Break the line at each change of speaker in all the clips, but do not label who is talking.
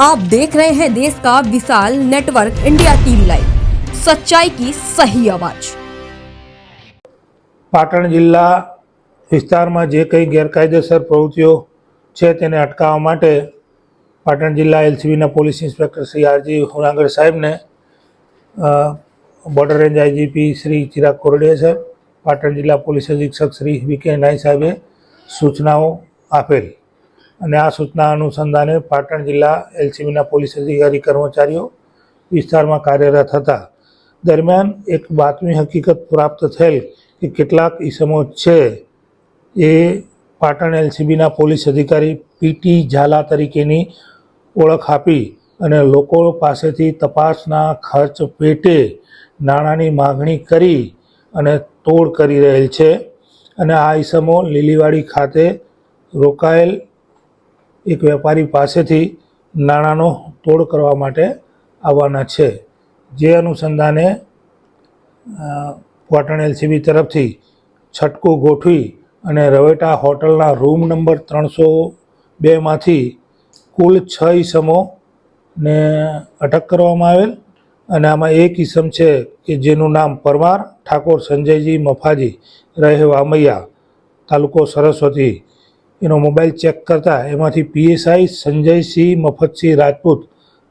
आप देख रहे हैं देश का विशाल नेटवर्क इंडिया टीवी लाइव सच्चाई की सही आवाज
પાટણ જિલ્લા વિસ્તારમાં જે કંઈ ગેરકાયદેસર પ્રવૃત્તિઓ છે તેને અટકાવવા માટે પાટણ જિલ્લા એલસીબીના police inspector Shri R G Hunagar સાહેબને અ, border range IGP Shri Chirag Kordiya સાહેબ પાટણ જિલ્લા પોલીસ અધિક્ષક શ્રી વી કે નાઈ સાહેબે સૂચનાઓ આપેલ અને આ સૂચના અનુસંધાને પાટણ જિલ્લા એલસીબીના પોલીસ અધિકારી કર્મચારીઓ વિસ્તારમાં કાર્યરત હતા. દરમિયાન એક બાતમી હકીકત પ્રાપ્ત થયેલ કે કેટલાક ઈસમો છે એ પાટણ એલસીબીના પોલીસ અધિકારી પીટી ઝાલા તરીકેની ઓળખ આપી અને લોકો પાસેથી તપાસના ખર્ચ પેટે નાણાંની માગણી કરી અને તોડ કરી રહેલ છે. અને આ ઈસમો લીલીવાડી ખાતે રોકાયેલ એક વેપારી પાસેથી નાણાંનો તોડ કરવા માટે આવવાના છે. જે અનુસંધાને પાટણ એલસીબી તરફથી છટકું ગોઠવી અને રવેટા હોટલના રૂમ નંબર ત્રણસો બેમાંથી કુલ છ ઈસમોને અટક કરવામાં આવેલ અને આમાં એક ઈસમ છે કે જેનું નામ પરમાર ઠાકોર સંજયજી મફાજી રહે વામૈયા તાલુકો સરસ્વતી એનો મોબાઈલ ચેક કરતા એમાંથી PSI Sanjaysinh Mafatsinh Rajput.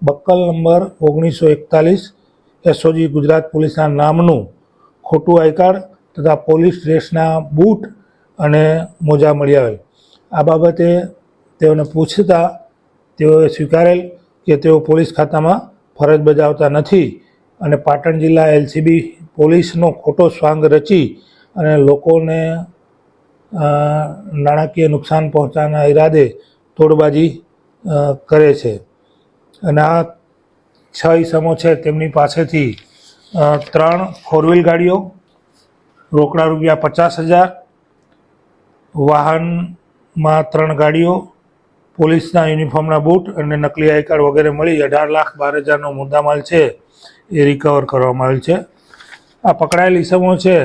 Buckle number ઓગણીસો એકતાલીસ એસઓજી ગુજરાત પોલીસના નામનું ખોટું આઈ કાર્ડ તથા પોલીસ ડ્રેસના બૂટ અને મોજા મળી આવેલ. આ બાબતે તેઓને પૂછતા તેઓએ સ્વીકારેલ કે તેઓ પોલીસ ખાતામાં ફરજ બજાવતા નથી અને પાટણ જિલ્લા એલસીબી પોલીસનો ખોટો સ્વાંગ રચી અને લોકોને નાણાકીય નુકસાન પહોંચવાના ઈરાદે તોડબાજી કરે છે. અને આ છ ઈસમો છે તેમની પાસેથી ત્રણ ફોર વ્હીલ ગાડીઓ, રોકડા રૂપિયા પચાસ હજાર, વાહનમાં ત્રણ ગાડીઓ, પોલીસના યુનિફોર્મના બૂટ અને નકલી આઈ કાર્ડ વગેરે મળી અઢાર લાખ બાર હજારનો મુદ્દામાલ છે એ રિકવર કરવામાં આવેલ છે. આ પકડાયેલ ઈસમો છે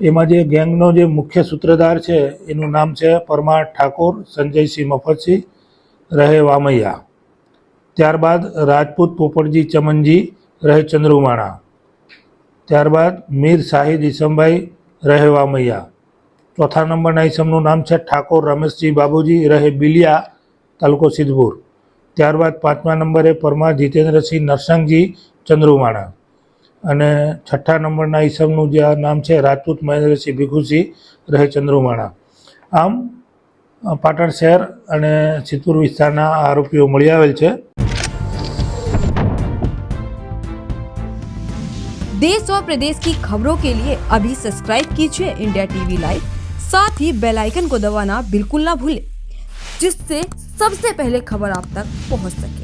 એમાં જે ગેંગનો જે મુખ્ય સૂત્રધાર છે, એનું નામ છે પરમાર ઠાકોર સંજયસિંહ મફતસિંહ, રહે વામૈયા. ત્યારબાદ રાજપૂત પોપટજી ચમનજી, રહે ચંદ્રુમાણા. ત્યારબાદ મીર શાહિદ ઈસમભાઈ, રહે વામૈયા. ચોથા નંબરના ઈસમનું નામ છે ઠાકોર રમેશજી બાબુજી, રહે બિલિયા, તાલુકો સિદ્ધપુર. ત્યારબાદ પાંચમા નંબરે પરમાર જીતેન્દ્રસિંહ નરસંગજી, ચંદ્રુમાણા. અને છઠ્ઠા નંબરના ઈસમનું જે આ નામ છે રાજપૂત મહેન્દ્રસિંહ ભીખુસિંહ રહે ચંદ્રુમાણા આમ અ, પાટણ શહેર અને સિત્તુર વિસ્તારના આ આરોપીઓ મળી આવેલ છે
देश और प्रदेश की खबरों के लिए अभी सब्सक्राइब कीजिए इंडिया टीवी लाइव साथ ही बेल आइकन को दबाना बिल्कुल ना भूलें जिससे सबसे पहले खबर आप तक पहुंच सके